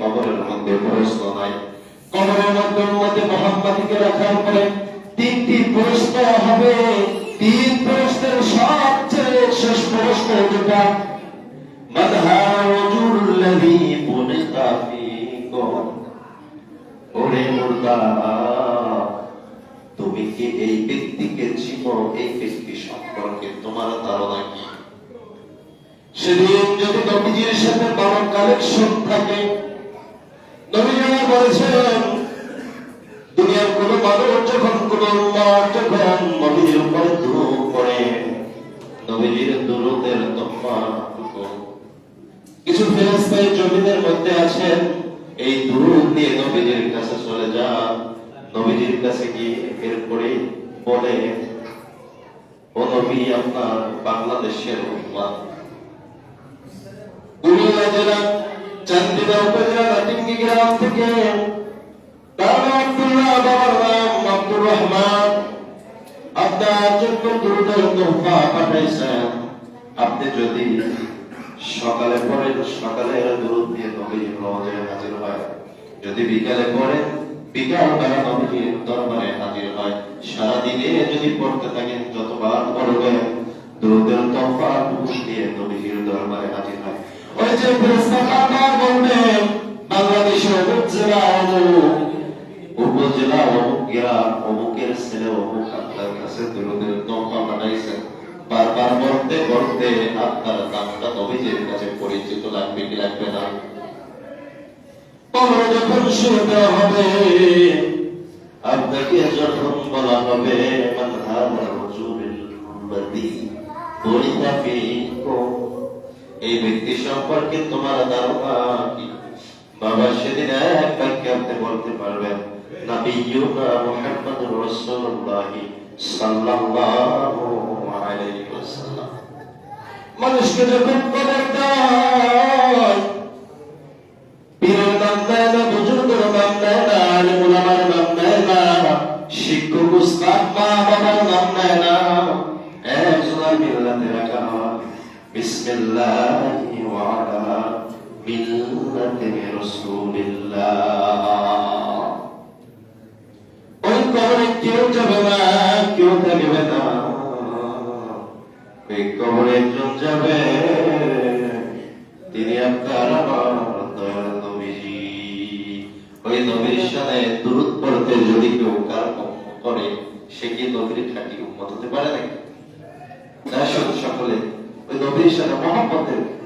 কবরের মধ্যে কবরের মধ্যে রাখার পরে তিনটি প্রশ্ন হবে। তিন প্রশ্নের সবচেয়ে শেষ প্রশ্ন যেটা তুমি কি এই ব্যক্তিকে চিনো? এই ব্যক্তি সম্পর্কে তোমার ধারণা কি? নবীজির সাথে বড় কালেকশন থাকে। আমার বলেছেন, দুনিয়ার কোন মানুষ যখন কোন যখন নবীজির উপরে দুরূদ পড়ে, নবীজির দুরূদের কিছু ফেরেশতায় জমিনের মধ্যে আছেন এই দুরূদ নিয়ে নবীজির কাছে চলে যান। নবীজির কাছে গিয়ে এরপরে বলে ও নবী, আপনার বাংলাদেশের উম্মত কুমিল্লা জেলা চান্দিনা উপজেলা লাটিঙ্গি গ্রাম থেকে তার আব্দুল্লাহ বাবার নাম আব্দুর রহমান আপনার জন্য দুর্দের তোফা পাঠাইছেন আপনি যদি সকালে পড়েন সকালে দূরত দিয়ে নবীর রওজায় হাজির হয় যদি বিকালে পড়েন বিকাল বেলা নবীর দরবারে হাজির হয় সারাদিনে যদি পড়তে থাকেন যতবার পড়বেন দুরুদের তফা বুঝ দিয়ে নবীর দরবারে হাজির হয় যে ফেরেশতা বারবার বাংলাদেশে অমুক জেলা অমুক উপজেলা অমুক গ্রাম, অমুকের ছেলে, অমুক আপনার কাছে দুরুদের তফা বানাইছেন। বারবার বলতে বলতে আপনার নামটা নবীজির কাছে পরিচিত লাগবে কি লাগবে না? কবরে যখন শুয়ে হবে, আপনাকে যখন বলা হবে মান হাদা রাজুলুল লাযী বুরিতা ফীকুম এই ব্যক্তি সম্পর্কে তোমার কি? বাবা সেদিন এক বাক্যে বলতে পারবেন শিক্ষক, উস্তাদ মা বাবার নাম দেয় না বিসমিল্লাহি ওয়া আলা মিল্লাতি রাসূলিল্লাহ ওই কবরে কেউ যাবে না, কেউ থাকবে না। ওই কবরে একজন যাবে, তিনি আপনার আমার দয়াল নবীজি। ওই নবীর সাথে দূরত পড়তে যদি কেউ কার করে, সে কি নবীর খাঁটি উম্মত হতে পারে নাকি? のベーシャのモハ